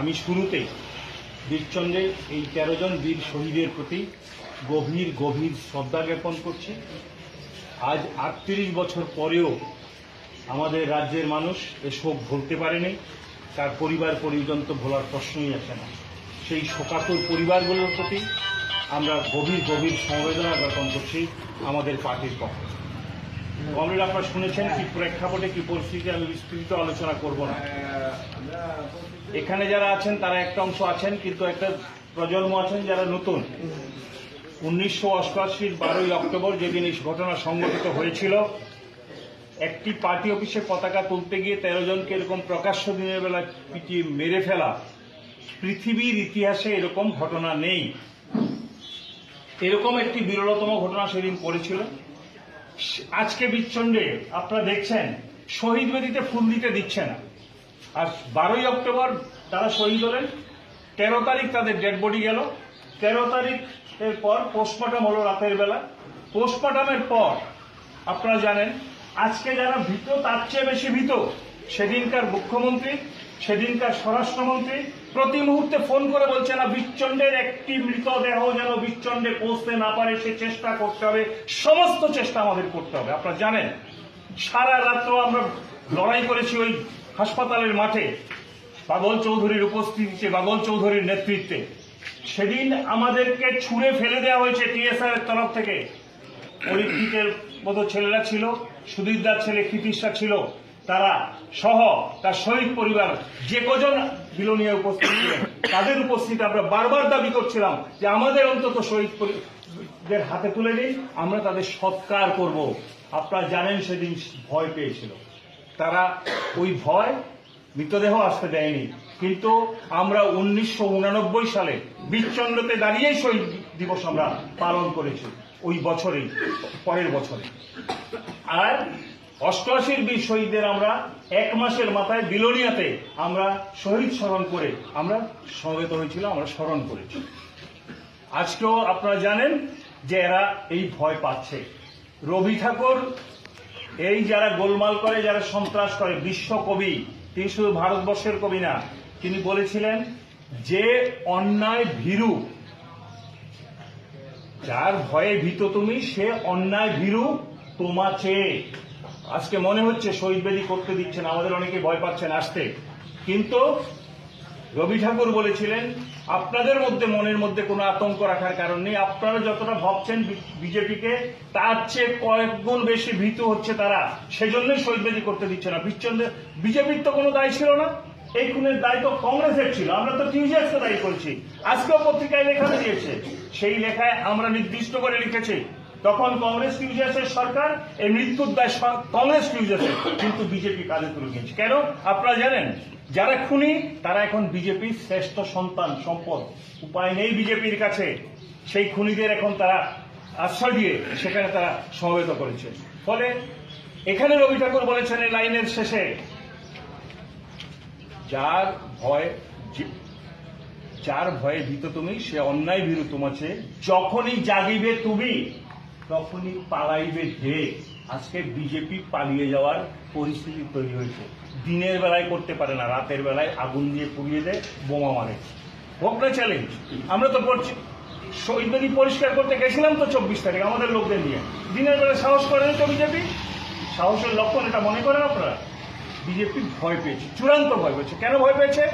আমি শুরুতে বীরচন্দ্রের এই তেরো জন বীর শহীদের প্রতি গভীর গভীর শ্রদ্ধা জ্ঞাপন করছি। আজ আটত্রিশ বছর পরেও আমাদের রাজ্যের মানুষ এ শোক ভুলতে পারেনি। তার পরিবার, পরিজন তো ভোলার প্রশ্নই আসে না। সেই শোকাতুর পরিবারগুলোর প্রতি আমরা গভীর গভীর সমবেদনা জ্ঞাপন করছি আমাদের পার্টির পক্ষে কমরেড আপনারা শুনেছেন কি প্রেক্ষাপটে কি পরিস্থিতি আমি বিস্তৃত আলোচনা করব না। এখানে যারা আছেন, তারা একটা অংশ আছেন, কিন্তু একটা প্রজন্ম আছেন যারা নতুন। উনিশশো অষ্টআশির বারোই অক্টোবর যেদিন এই ঘটনা সংঘটিত হয়েছিল, একটি পার্টি অফিসে পতাকা তুলতে গিয়ে তেরো জনকে এরকম প্রকাশ্য দিনের বেলা পিটিয়ে মেরে ফেলা, পৃথিবীর ইতিহাসে এরকম ঘটনা নেই। এরকম একটি বিরলতম ঘটনা সেদিন করেছিল আজকে বিচ্ছন্ডে আপনারা দেখছেন, শহীদ বেদিতে ফুল দিতে দিচ্ছে না। আর বারোই অক্টোবর তারা শহীদ হলেন, তেরো তারিখ তাদের ডেড বডি গেল, তেরো তারিখের পর পোস্টমর্টম হলো রাতের বেলা। পোস্টমর্টমের পর, আপনারা জানেন, আজকে যারা ভীত, তার চেয়ে বেশি ভীত সেদিনকার মুখ্যমন্ত্রী সেদিনকার স্বরাষ্ট্রমন্ত্রী প্রতি মুহূর্তে ফোন করে বলছে না বিচ্ছন্ডের একটি মৃতদেহ যেন বিচ্ছন্ডে পৌঁছতে না পারে, সে চেষ্টা করতে হবে, সমস্ত চেষ্টা আমাদের করতে হবে। আপনারা জানেন, সারা রাত্র আমরা লড়াই করেছি ওই হাসপাতালের মাঠে বাবল চৌধুরীর উপস্থিতিতে বাবল চৌধুরীর নেতৃত্বে। সেদিন আমাদেরকে ছুঁড়ে ফেলে দেওয়া হয়েছে টিএসআর এর তরফ থেকে। পরিস্থিতির মতো ছেলেরা ছিল সুদীরদার ছেলে কৃতিশা ছিল তারা সহ তার শহীদ পরিবার যে কজন বিলনিয়া উপস্থিত ছিলেন, তাদের উপস্থিতি আমরা বারবার দাবি করছিলাম যে আমাদের অন্তত শহীদ হাতে তুলে দিই আমরা তাদের সৎকার করব। আপনারা জানেন সেদিন ভয় পেয়েছিল। তারা ওই ভয় মৃতদেহ আসতে দেয়নি। কিন্তু আমরা উনিশশো সালে বিচ্ছন্নতে দাঁড়িয়েই শহীদ দিবস আমরা পালন করেছি, ওই বছরেই, পরের বছরে। আর অষ্টআশির বীর শহীদদের আমরা এক মাসের মাথায় বিলোনিয়াতে আমরা শহীদ স্মরণ করে, আমরা সমবেত হয়েছিল, আমরা স্মরণ করেছি। আজকেও আপনারা জানেন যে এরা এই ভয় পাচ্ছে। রবি ঠাকুর, এই যারা গোলমাল করে, যারা সন্ত্রাস করে, বিশ্ব কবি, তিনি শুধু ভারতবর্ষের কবি না, তিনি বলেছিলেন যে অন্যায় ভীরু, যার ভয়ে ভীত তুমি, সে অন্যায় ভীরু তোমা চেয়ে। আজকে মনে হচ্ছে শহীদ বেদি করতে দিচ্ছেন, আমাদের অনেকে ভয় পাচ্ছেন আসতে। কিন্তু রবি ঠাকুর বলেছিলেন, আপনাদের মধ্যে মনের মধ্যে কোনো আতঙ্ক রাখার কারণ নেই। আপনারা যতটা ভাবছেন বিজেপিকে, তার চেয়ে কয়েক গুণ বেশি ভীত হচ্ছে তারা। সেজন্যই শহীদ বেদি করতে দিচ্ছে না। বিচ্ছন্দের বিজেপির তো কোনো দায় ছিল না। এই খুনের দায় তো কংগ্রেসের ছিল। আমরা তো টিউজার্সকে দায়ী করছি। আজকেও পত্রিকায় লেখা দিয়েছে। সেই লেখায় আমরা নির্দিষ্ট করে লিখেছি। তখন কংগ্রেস টিউজার্সের সরকার। এই মৃত্যুর দায় কংগ্রেস টিউজার্সের কিন্তু বিজেপি কাজে তুলে নিয়েছে কেন? আপনারা জানেন, যারা খুনি, তারা এখন বিজেপির শ্রেষ্ঠ সন্তান, সম্পদ। উপায় নেই বিজেপির কাছে। সেই খুনিদের এখন তারা আশ্রয় দিয়ে সেখানে তারা সমবেত করেছে। ফলে এখানে রবি ঠাকুর বলেছেন এই লাইনের শেষে, যার ভয় যার ভয়ে ভীত তুমি, সে অন্যায় ভীরু তোমাছে যখনই জাগিবে তুমি তখনই পালাইবে যে। আজকে বিজেপি পালিয়ে যাওয়ার পরিস্থিতি তৈরি হয়েছে। দিনের বেলায় করতে পারে না, রাতের বেলায় আগুন দিয়ে পুড়িয়ে দেয়, বোমা মারে। হোক না চ্যালেঞ্জ আমরা তো করছি শহীদ পরিষ্কার করতে গেছিলাম তো চব্বিশ তারিখ, আমাদের লোকদের নিয়ে। দিনের বেলায় সাহস করেনি তো বিজেপি? সাহসের লক্ষণ এটা মনে করেন আপনারা? বিজেপি ভয় পেয়েছে, চূড়ান্ত ভয় পেয়েছে। কেন ভয় পেয়েছে?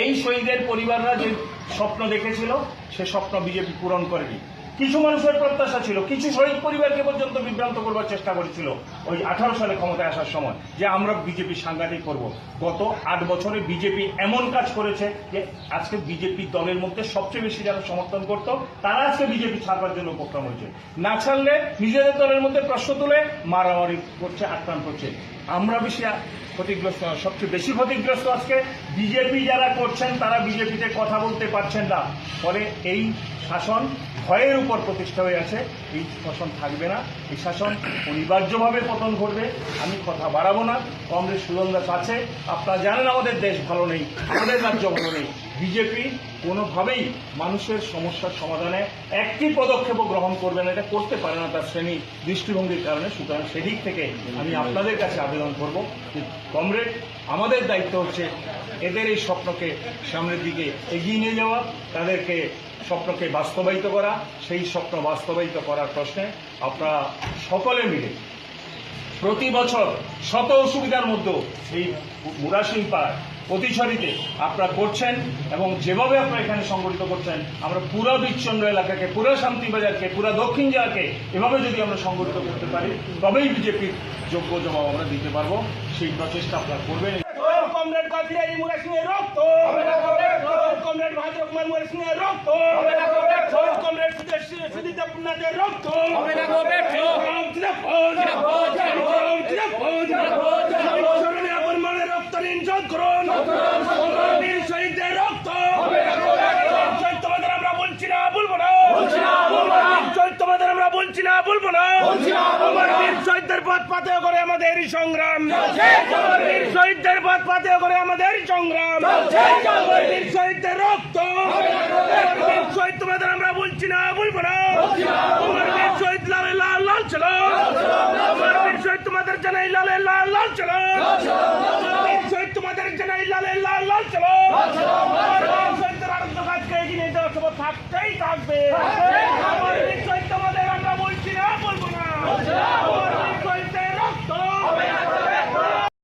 এই শহীদের পরিবাররা যে স্বপ্ন দেখেছিল, সে স্বপ্ন বিজেপি পূরণ করেনি। কিছু মানুষের প্রত্যাশা ছিল, কিছু শহীদ পরিবারকে পর্যন্ত বিভ্রান্ত করবার চেষ্টা করেছিল ওই আঠারো সালে ক্ষমতায় আসার সময়, যে আমরা বিজেপি সাংঘাতিক করব। গত আট বছরে বিজেপি এমন কাজ করেছে যে আজকে বিজেপি দলের মধ্যে সবচেয়ে বেশি যারা সমর্থন করত, তারা আজকে বিজেপি ছাড়বার জন্য উপক্রম হয়েছে। না ছাড়লে নিজেদের দলের মধ্যে প্রশ্ন তুলে মারামারি করছে, আক্রান্ত করছে। আমরা বেশি ক্ষতিগ্রস্ত সবচেয়ে বেশি ক্ষতিগ্রস্ত আজকে বিজেপি যারা করছেন, তারা বিজেপিতে কথা বলতে পারছেন না। ফলে এই শাসন ভয়ের উপর প্রতিষ্ঠা হয়ে আছে, এই শাসন থাকবে না। এই শাসন অনিবার্যভাবে পতন ঘটবে, আমি কথা বাড়াবো না। কংগ্রেস সুরন্দাস আছে, আপনারা জানেন আমাদের দেশ ভালো নেই, আমাদের রাজ্য ভালো নেই। বিজেপি কোনোভাবেই মানুষের সমস্যার সমাধানে একটি পদক্ষেপও গ্রহণ করবে না, এটা করতে পারে না তার শ্রেণি দৃষ্টিভঙ্গির কারণে। সুতরাং সেদিক থেকে আমি আপনাদের কাছে আবেদন করব যে কমরেড, আমাদের দায়িত্ব হচ্ছে এদের এই স্বপ্নকে সামনের দিকে এগিয়ে নিয়ে যাওয়া, তাদেরকে স্বপ্নকে বাস্তবায়িত করা সেই স্বপ্ন বাস্তবায়িত করার প্রশ্নে আপনারা সকলে মিলে প্রতি বছর শত অসুবিধার মধ্যেও এই মুরাশিং পাড়ায় প্রতিছড়িতে আপনারা করছেন এবং যেভাবে আপনারা এখানে সংগঠিত করছেন আমরা পুরো বিচ্ছন্দ এলাকাকে পুরো শান্তিবাজারকে পুরো দক্ষিণ জেলাকে এভাবে যদি আমরা সংগঠিত করতে পারি তবেই বিজেপির যোগ্য জবাব আমরা দিতে পারব। সেই প্রচেষ্টা আপনারা করবেন। কমরেড কাফির আলী মুরা সিং এর রক্ত কমরেড ভাদ্র কুমার মুরা সিং এর রক্ত কমরেড সুদীপ পুনাদের রক্ত শরণে আপন মনে রক্ত নিঞ্চন করুন বীর শহীদদের রক্ত শহীদ তোমাদের আমরা বলছি না বলব না শহীদ তোমাদের আমরা বলছি না বলব না আমার বীর শহীদদের পথ পাতে করে আমাদের এই সংগ্রাম বীর শহীদদের পথ পাতে করে আমাদের সংগ্রাম। শহীদদের রক্ত। শহীদ তোমাদের আমরা বলছি না বলব না। আমার বীর শহীদ লালে লাল লাল চলো আমার বীর শহীদ তোমাদের জানাই লালে লাল বীর শহীদ তোমাদের জানাই লালে লাল লাল বীর শহীদদের আনন্দ কাজকে এগিয়ে নিয়ে যাওয়ার থাকতেই থাকবে।